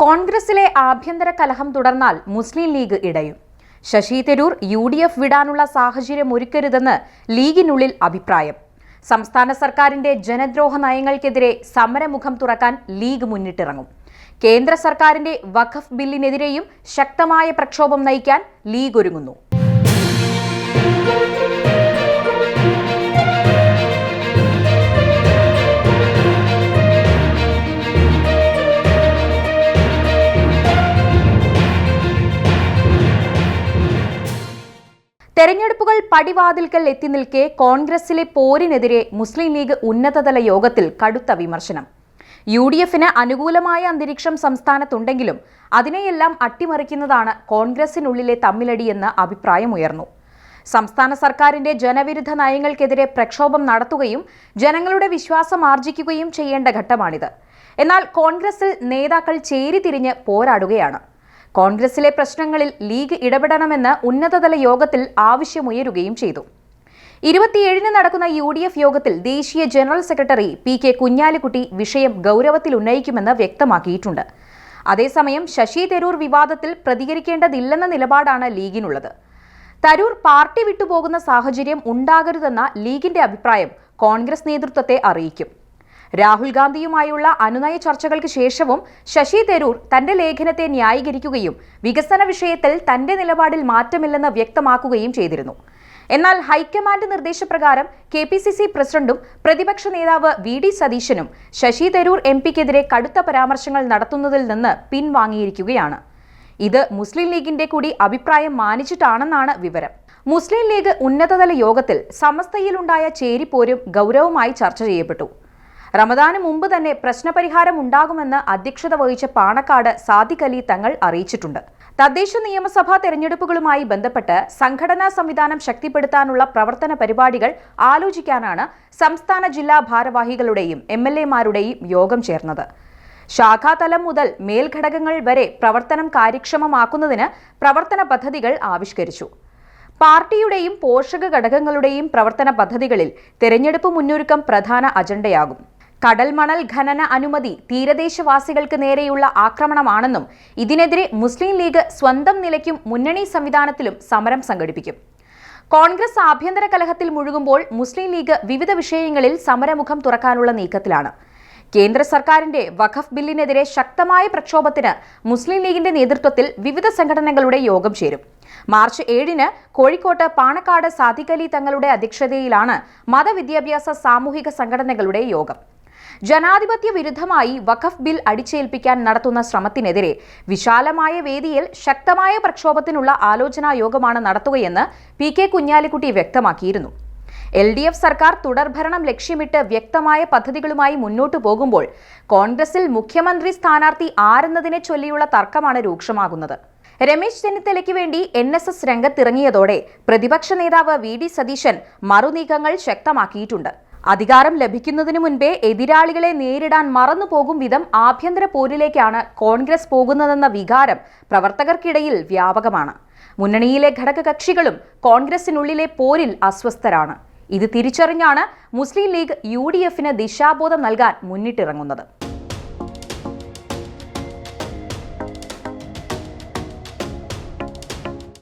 കോൺഗ്രസിലെ ആഭ്യന്തര കലഹം തുടർന്നാൽ Muslim League ഇടയും. Shashi Tharoor U D F വിടാനുള്ള സാഹചര്യം ഒരുക്കരുതെന്ന് ലീഗിനുള്ളിൽ അഭിപ്രായം. സംസ്ഥാന സർക്കാരിന്റെ ജനദ്രോഹ നയങ്ങൾക്കെതിരെ സമരമുഖം തുറക്കാൻ ലീഗ് മുന്നിട്ടിറങ്ങും. കേന്ദ്ര സർക്കാരിന്റെ വഖഫ് ബില്ലിനെതിരെയും ശക്തമായ പ്രക്ഷോഭം നയിക്കാൻ ലീഗ് ഒരുങ്ങുന്നു. തെരഞ്ഞെടുപ്പുകൾ പടിവാതിൽക്കൽ എത്തി നിൽക്കെ കോൺഗ്രസിലെ പോരിനെതിരെ മുസ്ലിം ലീഗ് ഉന്നതതല യോഗത്തിൽ കടുത്ത വിമർശനം. യു ഡി എഫിന് അനുകൂലമായ അന്തരീക്ഷം സംസ്ഥാനത്തുണ്ടെങ്കിലും അതിനെയെല്ലാം അട്ടിമറിക്കുന്നതാണ് കോൺഗ്രസിനുള്ളിലെ തമ്മിലടിയെന്ന് അഭിപ്രായമുയർന്നു. സംസ്ഥാന സർക്കാരിന്റെ ജനവിരുദ്ധ നയങ്ങൾക്കെതിരെ പ്രക്ഷോഭം നടത്തുകയും ജനങ്ങളുടെ വിശ്വാസം ആർജിക്കുകയും ചെയ്യേണ്ട ഘട്ടമാണിത്. എന്നാൽ കോൺഗ്രസിൽ നേതാക്കൾ ചേരിതിരിഞ്ഞ് പോരാടുകയാണ്. കോൺഗ്രസിലെ പ്രശ്നങ്ങളിൽ ലീഗ് ഇടപെടണമെന്ന് ഉന്നതതല യോഗത്തിൽ ആവശ്യമുയരുകയും ചെയ്തു. ഇരുപത്തിയേഴിന് നടക്കുന്ന യു ഡി എഫ് യോഗത്തിൽ ദേശീയ general secretary P K Kunhalikutty വിഷയം ഗൗരവത്തിൽ ഉന്നയിക്കുമെന്ന് വ്യക്തമാക്കിയിട്ടുണ്ട്. അതേസമയം ശശി തരൂർ വിവാദത്തിൽ പ്രതികരിക്കേണ്ടതില്ലെന്ന നിലപാടാണ് ലീഗിനുള്ളത്. തരൂർ പാർട്ടി വിട്ടുപോകുന്ന സാഹചര്യം ഉണ്ടാകരുതെന്ന ലീഗിന്റെ അഭിപ്രായം കോൺഗ്രസ് നേതൃത്വത്തെ അറിയിക്കും. രാഹുൽ ഗാന്ധിയുമായുള്ള അനുനയ ചർച്ചകൾക്ക് ശേഷവും ശശി തരൂർ തന്റെ ലേഖനത്തെ ന്യായീകരിക്കുകയും വികസന വിഷയത്തിൽ തന്റെ നിലപാടിൽ മാറ്റമില്ലെന്ന് വ്യക്തമാക്കുകയും ചെയ്തിരുന്നു. എന്നാൽ ഹൈക്കമാൻഡ് നിർദ്ദേശപ്രകാരം കെ പി സി സി പ്രസിഡന്റും പ്രതിപക്ഷ നേതാവ് വി ഡി സതീശനും ശശി തരൂർ എം പിക്കെതിരെ കടുത്ത പരാമർശങ്ങൾ നടത്തുന്നതിൽ നിന്ന് പിൻവാങ്ങിയിരിക്കുകയാണ്. ഇത് മുസ്ലിം ലീഗിന്റെ കൂടി അഭിപ്രായം മാനിച്ചിട്ടാണെന്നാണ് വിവരം. മുസ്ലിം ലീഗ് ഉന്നതതല യോഗത്തിൽ സമസ്തയിലുണ്ടായ ചേരിപ്പോരും ഗൗരവമായി ചർച്ച ചെയ്യപ്പെട്ടു. റമദാന് മുമ്പ് തന്നെ പ്രശ്നപരിഹാരം ഉണ്ടാകുമെന്ന് അധ്യക്ഷത വഹിച്ച പാണക്കാട് സാദിഖ് അലി തങ്ങൾ അറിയിച്ചിട്ടുണ്ട്. തദ്ദേശ നിയമസഭാ തെരഞ്ഞെടുപ്പുകളുമായി ബന്ധപ്പെട്ട് സംഘടനാ സംവിധാനം ശക്തിപ്പെടുത്താനുള്ള പ്രവർത്തന പരിപാടികൾ ആലോചിക്കാനാണ് സംസ്ഥാന ജില്ലാ ഭാരവാഹികളുടെയും എം എൽ എമാരുടെയും യോഗം ചേർന്നത്. ശാഖാതലം മുതൽ മേൽഘടകങ്ങൾ വരെ പ്രവർത്തനം കാര്യക്ഷമമാക്കുന്നതിന് പ്രവർത്തന പദ്ധതികൾ ആവിഷ്കരിച്ചു. പാർട്ടിയുടെയും പോഷക ഘടകങ്ങളുടെയും പ്രവർത്തന പദ്ധതികളിൽ തെരഞ്ഞെടുപ്പ് മുന്നൊരുക്കം പ്രധാന അജണ്ടയാകും. കടൽ മണൽ ഖനന അനുമതി തീരദേശവാസികൾക്ക് നേരെയുള്ള ആക്രമണമാണെന്നും ഇതിനെതിരെ മുസ്ലിം ലീഗ് സ്വന്തം നിലയ്ക്കും മുന്നണി സംവിധാനത്തിലും സമരം സംഘടിപ്പിക്കും. കോൺഗ്രസ് ആഭ്യന്തര കലഹത്തിൽ മുഴുകുമ്പോൾ മുസ്ലിം ലീഗ് വിവിധ വിഷയങ്ങളിൽ സമരമുഖം തുറക്കാനുള്ള നീക്കത്തിലാണ്. കേന്ദ്ര സർക്കാരിന്റെ വഖഫ് ബില്ലിനെതിരെ ശക്തമായ പ്രക്ഷോഭത്തിന് മുസ്ലിം ലീഗിന്റെ നേതൃത്വത്തിൽ വിവിധ സംഘടനകളുടെ യോഗം ചേരും. മാർച്ച് ഏഴിന് കോഴിക്കോട്ട് പാണക്കാട് സാദിഖലി തങ്ങളുടെ അധ്യക്ഷതയിലാണ് മതവിദ്യാഭ്യാസ സാമൂഹിക സംഘടനകളുടെ യോഗം. ജനാധിപത്യ വിരുദ്ധമായി വഖഫ് ബിൽ അടിച്ചേൽപ്പിക്കാൻ നടത്തുന്ന ശ്രമത്തിനെതിരെ വിശാലമായ വേദിയിൽ ശക്തമായ പ്രക്ഷോഭത്തിനുള്ള ആലോചനാ യോഗമാണ് നടത്തുകയെന്ന് പി കെ കുഞ്ഞാലിക്കുട്ടി വ്യക്തമാക്കിയിരുന്നു. എൽ ഡി എഫ് സർക്കാർ തുടർഭരണം ലക്ഷ്യമിട്ട് വ്യക്തമായ പദ്ധതികളുമായി മുന്നോട്ടു പോകുമ്പോൾ കോൺഗ്രസിൽ മുഖ്യമന്ത്രി സ്ഥാനാർത്ഥി ആരെന്നതിനെ ചൊല്ലിയുള്ള തർക്കമാണ് രൂക്ഷമാകുന്നത്. രമേശ് ചെന്നിത്തലയ്ക്ക് വേണ്ടി എൻ എസ് എസ് രംഗത്തിറങ്ങിയതോടെ പ്രതിപക്ഷ നേതാവ് വി ഡി സതീശൻ മറുനീക്കങ്ങൾ ശക്തമാക്കിയിട്ടുണ്ട്. അധികാരം ലഭിക്കുന്നതിനു മുൻപേ എതിരാളികളെ നേരിടാൻ മറന്നുപോകും വിധം ആഭ്യന്തര പോരിലേക്കാണ് കോൺഗ്രസ് പോകുന്നതെന്ന വികാരം പ്രവർത്തകർക്കിടയിൽ വ്യാപകമാണ്. മുന്നണിയിലെ ഘടകകക്ഷികളും കോൺഗ്രസിനുള്ളിലെ പോരിൽ അസ്വസ്ഥരാണ്. ഇത് തിരിച്ചറിഞ്ഞാണ് മുസ്ലിം ലീഗ് യു ഡി എഫിന് ദിശാബോധം നൽകാൻ മുന്നിട്ടിറങ്ങുന്നത്.